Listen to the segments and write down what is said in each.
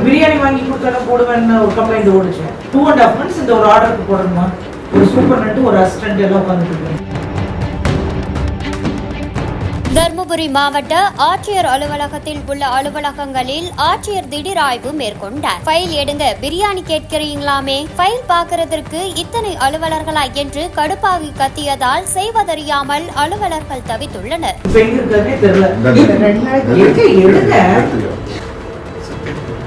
பிரியாணி வாங்கி கொடுத்தாலும் போடுவேன்னு ஒரு கம்ப்ளைண்ட் ஓடுச்சு டூ அண்ட் ஹாஃப் மந்த்ஸ் இந்த ஒரு ஆர்டருக்கு போடணுமா ஒரு சூப்பர் நட்டு ஒரு அசிஸ்டன்ட் எல்லாம் உட்காந்துட்டு தருமபுரி மாவட்ட ஆட்சியர் அலுவலகத்தில் உள்ள அலுவலகங்களில் ஆட்சியர் திடீர் ஆய்வு மேற்கொண்டார் ஃபைல் எடுங்க பிரியாணி கேட்கிறீங்களாமே ஃபைல் பார்க்கறதற்கு இத்தனை அலுவலர்களா என்று கடுப்பாகி கத்தியதால் செய்வதறியாமல் அலுவலர்கள் தவித்துள்ளனர்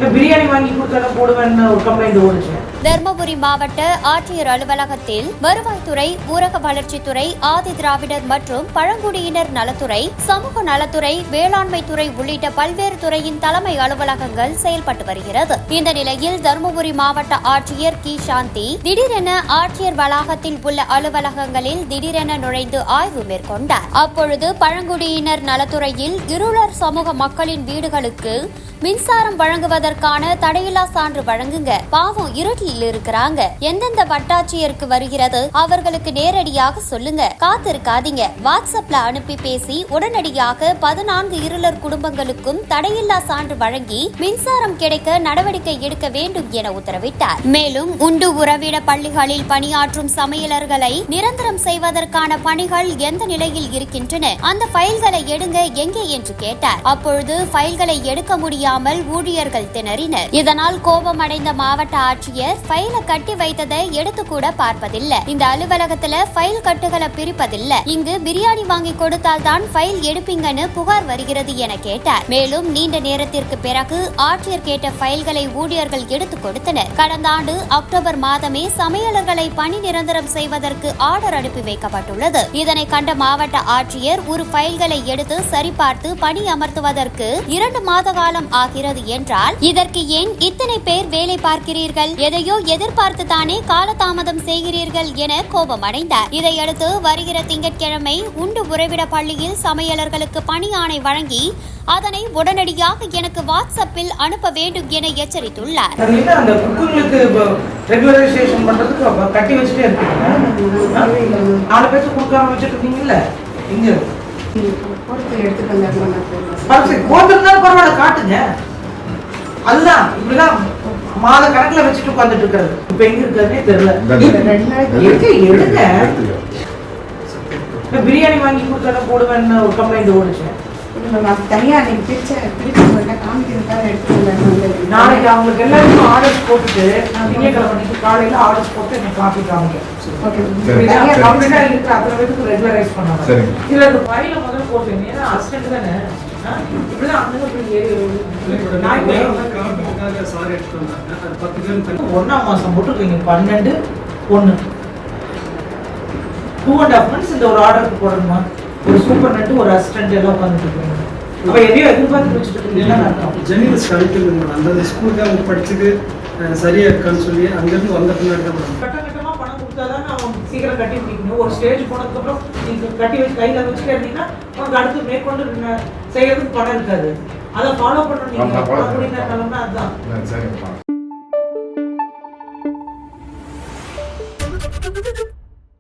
பிரியாணி வாங்கி கொடுத்தாலும் போடுவேன்னு ஒரு கம்ப்ளைண்ட் ஓடுச்சு தருமபுரி மாவட்ட ஆட்சியர் அலுவலகத்தில் வருவாய்த்துறை ஊரக வளர்ச்சித்துறை ஆதி திராவிடர் மற்றும் பழங்குடியினர் நலத்துறை சமூக நலத்துறை வேளாண்மை துறை உள்ளிட்ட பல்வேறு துறையின் தலைமை அலுவலகங்கள் செயல்பட்டு வருகிறது. இந்த நிலையில் தருமபுரி மாவட்ட ஆட்சியர் கி. சாந்தி திடீரென ஆட்சியர் வளாகத்தில் உள்ள அலுவலகங்களில் திடீரென நுழைந்து ஆய்வு மேற்கொண்டார். அப்பொழுது பழங்குடியினர் நலத்துறையில் இருளர் சமூக மக்களின் வீடுகளுக்கு மின்சாரம் வழங்குவதற்கான தடையில்லா சான்று வழங்குங்க. பாவம் இருட்டில் இருக்கிறாங்க. எந்தெந்த வட்டாட்சியருக்கு வருகிறது அவர்களுக்கு நேரடியாக சொல்லுங்க. காத்திருக்காதீங்க. வாட்ஸ்அப்ல அனுப்பி பேசி உடனடியாக பதினான்கு இருளர் குடும்பங்களுக்கும் தடையில்லா சான்று வழங்கி மின்சாரம் கிடைக்க நடவடிக்கை எடுக்க வேண்டும் என உத்தரவிட்டார். மேலும் உண்டு உறவிட பள்ளிகளில் பணியாற்றும் சமையலர்களை நிரந்தரம் செய்வதற்கான பணிகள் எந்த நிலையில் இருக்கின்றன? அந்த ஃபைல்களை எடுங்க எங்கே என்று கேட்டார். அப்பொழுது ஃபைல்களை எடுக்க முடியாமல் ஊழியர்கள் திணறினர். இதனால் கோபமடைந்த மாவட்ட ஆட்சியர் ஃபைலை கட்டி வைத்ததை எடுத்து கூட பார்ப்பதில்லை. இந்த அலுவலகத்துல ஃபைல் கட்டுகளை பிரிப்பதில்ல. இங்கு பிரியாணி வாங்கி கொடுத்தால் தான் ஃபைல் எடுப்பீங்கன்னு புகார் வருகிறது என கேட்டார். மேலும் நீண்ட நேரத்திற்கு பிறகு ஆட்சியர் கேட்ட ஃபைல்களை ஊழியர்கள் எடுத்து கொடுத்தனர். கடந்த ஆண்டு அக்டோபர் மாதமே சமையலர்களை பணி நிரந்தரம் செய்வதற்கு ஆர்டர் அனுப்பி வைக்கப்பட்டுள்ளது. இதனை கண்ட மாவட்ட ஆட்சியர் ஒரு ஃபைல்களை எடுத்து சரிபார்த்து பணி அமர்த்துவதற்கு இரண்டு மாத காலம் ஆகிறது என்றால் இதற்கு ஏன் இத்தனை பேர் வேலை பார்க்கிறீர்கள்? எதையும் எதையோ எதிர்பார்த்து தானே காலதாமதம் செய்கிறீர்கள் என கோபமடைந்தார் இதையடுத்து வருகிற திங்கட்கிழமை உண்டு உறைவிட பள்ளியில் சமையலர்களுக்கு பணி ஆணை வழங்கி அதனை உடனடியாக எனக்கு வாட்ஸ்அப்பில் அனுப்ப வேண்டும் என எச்சரித்துள்ளார். பரவாயில்ல காட்டுங்க. அதுதான் இப்படிதான் மாத கணக்குல வச்சுட்டு உட்காந்துட்டு இருக்காரு இப்ப எங்க இருக்காருன்னே தெரியல எங்க எடுங்க இந்த பிரியாணி வாங்கி கொடுத்தாலும் போடுவேன்னு ஒரு கம்ப்ளைண்ட் ஓடுச்சு அது தனியாக நீங்கள் பிரிச்ச பிரிச்சு காமிக்கிறதுக்காக எடுத்துட்டு வந்தாரு நாளைக்கு அவங்களுக்கு எல்லாருக்கும் ஆர்டர்ஸ் போட்டுட்டு நான் திங்கக்கிழமை அன்னைக்கு காலையில ஆர்டர்ஸ் போட்டு எனக்கு காப்பி காமிக்க தனியா இருக்கிற அத்தனை பேருக்கு ரெகுலரைஸ் பண்ணாங்க சரிங்க. இதுல இந்த ஃபைல முதல்ல போட்டு ஏன்னா அசிஸ்டன்ட் தானே? இப்படிதான் அந்த இப்படி ஏறி- நாய் போய் ஒண்ணாம் மாசம் போட்டுருக்கீங்க பன்னெண்டு ஒண்ணு. டூ அண்ட் ஹாஃப் மந்த்ஸ் இந்த ஒரு ஆர்டருக்கு போடணுமா? ஒரு சூப்பர் நட்டு ஒரு அசிஸ்டன்ட் எல்லாம் உட்காந்துட்டு இருக்கீங்க. அப்ப எதையோ எதிர்பார்த்து வச்சுட்டு கிடைக்குது மேடம் அந்த ஸ்கூலுக்கு அவங்க படிச்சது அஹ், சரியா இருக்கான்னு சொல்லி அங்கிருந்து வந்த பின்னாடி தான் கட்ட கட்டமா பணம் கொடுத்தாதான் அவன் சீக்கிரம் கட்டி முடிக்கணும். ஒரு ஸ்டேஜ் போனதுக்கு அப்புறம் நீங்க கட்டி வச்சு கையில வச்சுட்டே இருந்தீங்கன்னா உனக்கு அடுத்து மேற்கொண்டு செய்யறதுக்கு பணம் இருக்காது. அதை ஃபாலோ பண்ணணும் நீங்க. ஆமா, follow பணம் பண்ணணும். அதுதான் சரிங்கப்பா